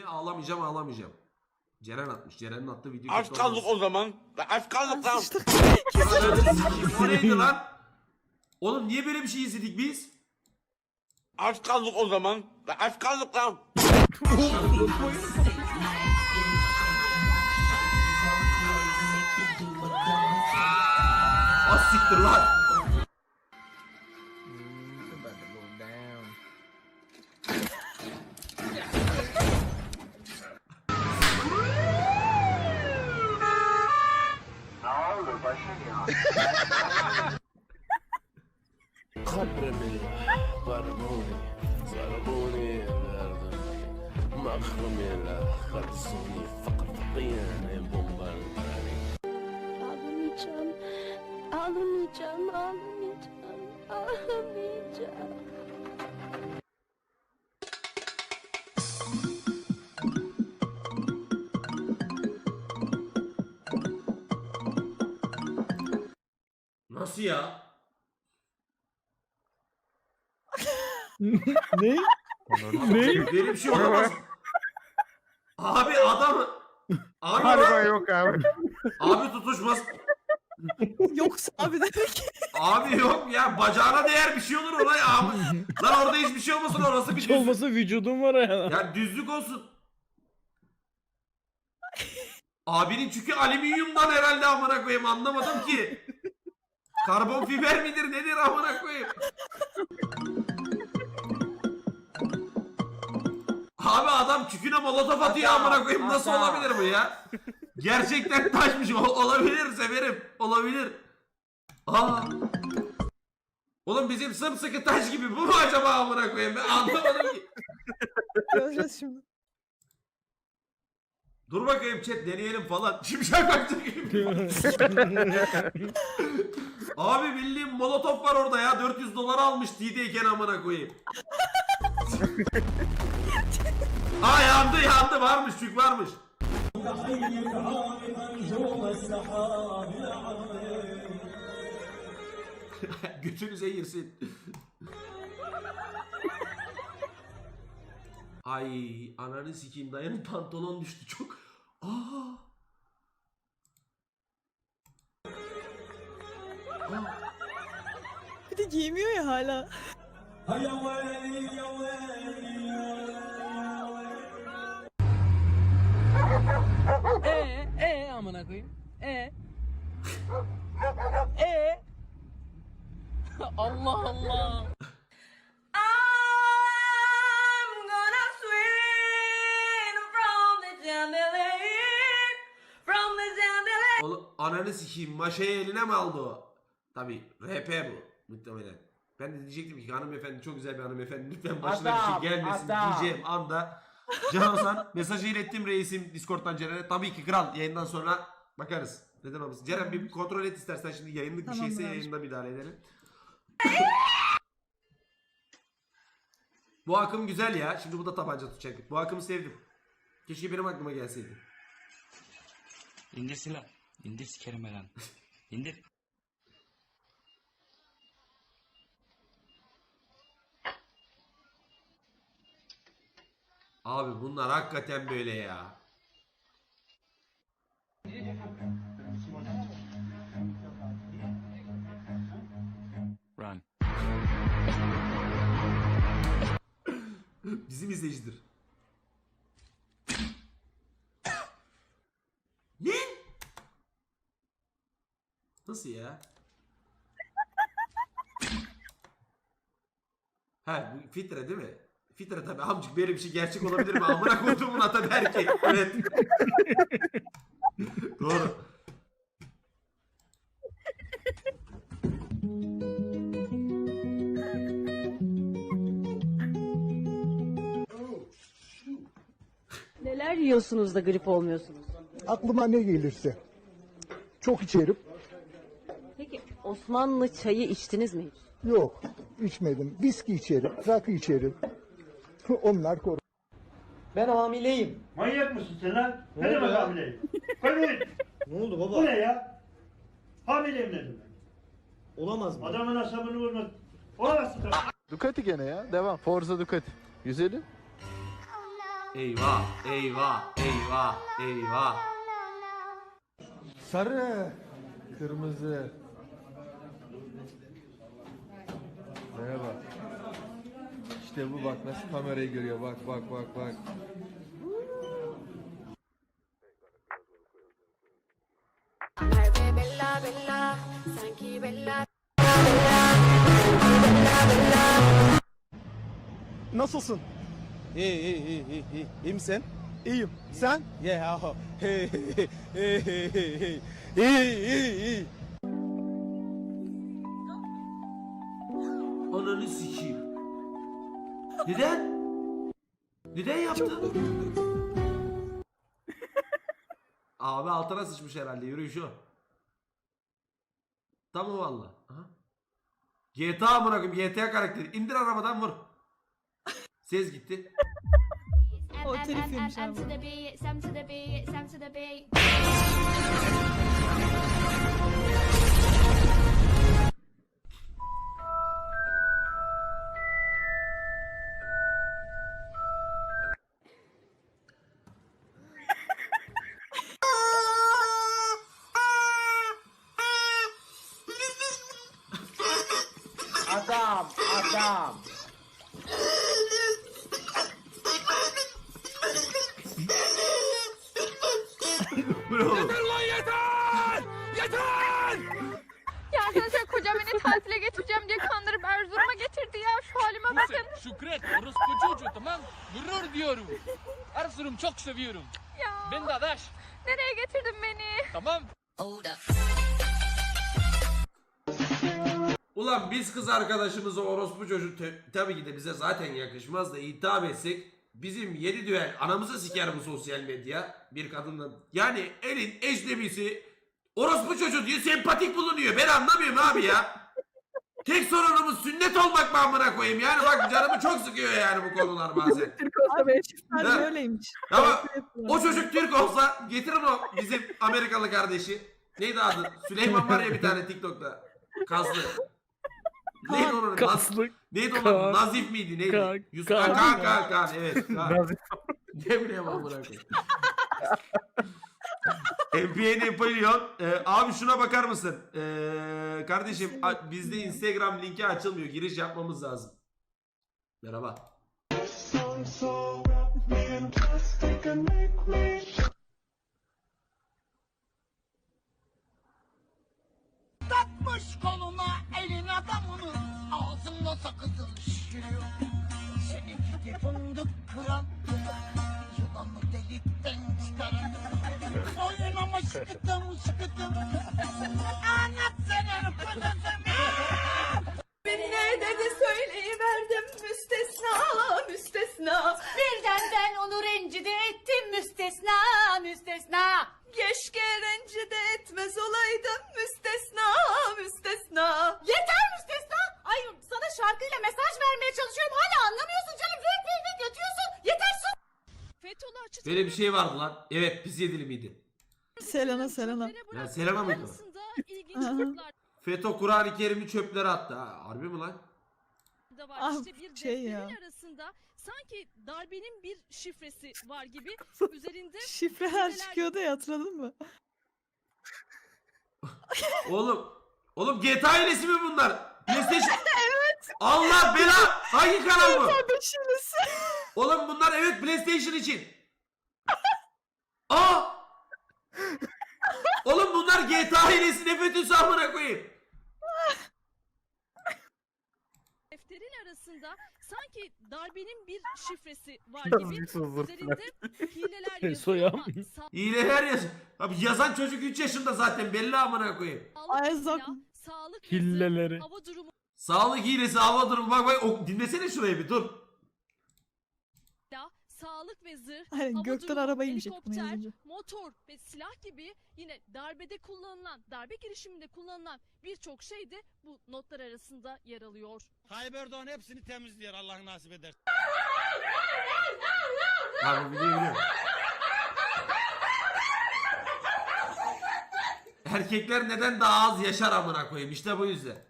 Ne ağlamayacağım ağlamayacağım. Ceren atmış. Ceren'in attığı video. Aç kaldık o zaman. Aç kaldık lan. O neydi lan? Oğlum niye böyle bir şey izledik biz? Aç kaldık o zaman. Aç kaldık lan. Az siktir Kabrimi barbuni Zarbuni verduni Mahrumi la Khatsuni Fakr fakiyen Bombardıni Ağlamayacağım Ağlamayacağım Ağlamayacağım. Nasıl ya? ne? ne? Böyle bir şey olamaz. Abi adam... Abi, Harika lan- yok abi. abi tutuşmaz. Yoksa abi demek. Abi yok ya bacağına değer bir şey olur ona ya. Abi. Lan orada hiçbir şey olmasın orası bir Hiç düzlük. olmasa vücudum var ya. Ya düzlük olsun. Abinin çünkü alüminyumdan herhalde amına koyayım anlamadım ki. Karbon fiber midir nedir amına koyayım. Abi adam çüküne molotof atıyor amına koyayım nasıl olabilir bu ya? Gerçekten taşmış Ol- olabilir severim olabilir. Aa. Oğlum bizim sımsıkı taş gibi bu mu acaba amına koyayım ben anlamadım ki. Göreceğiz şimdi. Dur bakayım chat deneyelim falan. Şimşek bakacak gibi. Abi bildiğin molotof var orada ya. 400 dolar almış TD'yken amına koyayım. Aa yandı yandı varmış çük varmış. Götünüze girsin. Ay ananı sikeyim dayanın pantolon düştü çok. Aa. Bir de giymiyor ya hala. Ee, ee amına koyayım. Ee. Oğlum ananı sikeyim maşayı eline mi aldı o? Tabi RP bu muhtemelen. Ben de diyecektim ki hanımefendi çok güzel bir hanımefendi lütfen başına bir şey gelmesin adam. diyeceğim anda. Can Ozan mesajı ilettim reisim Discord'dan Ceren'e. Tabii ki kral yayından sonra bakarız. Neden olmasın. Ceren bir kontrol et istersen şimdi yayınlık bir Tamamdır şeyse abiciğim. yayında müdahale edelim. bu akım güzel ya. Şimdi bu da tabanca tutacak. Bu akımı sevdim. Keşke benim aklıma gelseydi. İndir silah. İndir sikerim lan. İndir. Abi bunlar hakikaten böyle ya. Nasıl ya? Ha bu fitre değil mi? Fitre tabi amcık böyle bir şey gerçek olabilir mi? Amına koyduğumun ata der ki. Evet. Doğru. Neler yiyorsunuz da grip olmuyorsunuz? Aklıma ne gelirse. Çok içerim. Osmanlı çayı içtiniz mi hiç? Yok, içmedim. Viski içerim, rakı içerim. Onlar koru. Ben hamileyim. Manyak mısın sen lan? Ne demek hamileyim? Koyun. Ne oldu Bu ne ya? Hamileyim ne demek? Olamaz mı? Adamın asabını vurma. Olamazsın tabii. Ducati gene ya. Devam. Forza Ducati. 150. Oh no. Eyvah, eyvah, eyvah, eyvah. Sarı, kırmızı. Merhaba. İşte bu bak nasıl kamerayı görüyor. Bak bak bak bak. Nasılsın? İyi iyi iyi iyi iyi. İyi misin? İyiyim. Sen? Yeah. Hey hey hey hey hey hey. İyi iyi iyi. Ananı sikeyim. Neden? Neden yaptın? Abi altına sıçmış herhalde yürüyüş o. Tamam valla. Aha. GTA amına koyayım GTA karakteri. İndir arabadan vur. Ses gitti. O telif yemiş abi. tatile getireceğim diye kandırıp Erzurum'a getirdi ya. Şu halime bakın. Şükret, orospu çocuğu tamam. Gurur diyorum. Erzurum çok seviyorum. Ya. Ben de adaş. Nereye getirdin beni? Tamam. Ulan biz kız arkadaşımıza orospu çocuk te- tabii ki de bize zaten yakışmaz da hitap etsek bizim yedi düel anamızı siker bu sosyal medya bir kadınla yani elin ecnebisi orospu çocuğu diye sempatik bulunuyor ben anlamıyorum abi ya. Tek sorunumuz sünnet olmak mı amına koyayım yani bak canımı çok sıkıyor yani bu konular bazen. Türk olsa böyle çiftler Ha. böyleymiş. Ama o çocuk Türk olsa getirin o bizim Amerikalı kardeşi. Neydi adı? Süleyman var ya bir tane TikTok'ta. Kaslı. Neydi onun? Naz, Kaslı. neydi onun? Kaan. Nazif miydi? Neydi? Kaan. Yusuf Kaan. Kaan Kaan Kaan. Evet. Kaan. Nazif. ne bileyim amına koyayım. NBA Napolyon. Ee, abi şuna bakar mısın? Ee, kardeşim a- bizde Instagram linki açılmıyor. Giriş yapmamız lazım. Merhaba. Takmış koluna elin adamını ağzında sakızın şişiriyor. Seni gidi fındık kıran yılanı delikten çıkaran boynuma sıkıdım sıkıdım anlat. Beni ne dedi söyleyiverdim müstesna müstesna. Birden ben onu rencide ettim müstesna müstesna. Keşke rencide etmez olaydım müstesna müstesna. Yeter müstesna. Ay sana şarkıyla mesaj vermeye çalışıyorum hala anlamıyorsun canım. Vek vek vek yatıyorsun. Yeter sus. Böyle bir şey vardı lan. Evet pis yedili miydi? Selena Selena. Ya Selena mıydı o? ilginç gruplar FETÖ Kur'an-ı Kerim'i çöplere attı. Ha, harbi mi lan? da var. Ah, işte bir şey ya. arasında sanki darbenin bir şifresi var gibi üzerinde Şifreler Cümleler- çıkıyordu ya hatırladın mı? Oğlum. Oğlum GTA ailesi mi bunlar? PlayStation. evet. Allah bela. Hangi kanal bu? Beşinlisi. Oğlum bunlar evet PlayStation için. Aa! Oğlum bunlar GTA ailesi ne FETÖ'sü amına koyayım. defterin arasında sanki darbenin bir şifresi var gibi üzerinde hileler yazıyor ama Hileler yaz. Abi yazan çocuk 3 yaşında zaten belli amına koyayım. sağlık, silah, sağlık ve zırh, Hilleleri. hava durumu Sağlık hilesi hava durumu bak bak o, dinlesene şurayı bir dur. Sağlık ve zırh, Aynen hava gökten durumu, araba inecek bunu helikopter, yazınca. motor ve silah gibi yine darbede kullanılan, darbe girişiminde kullanılan birçok şey de bu notlar arasında yer alıyor. Tayyip Erdoğan hepsini temizliyor Allah nasip eder. Abi bu videoyu biliyorum. Erkekler neden daha az yaşar amına koyayım işte bu yüzden.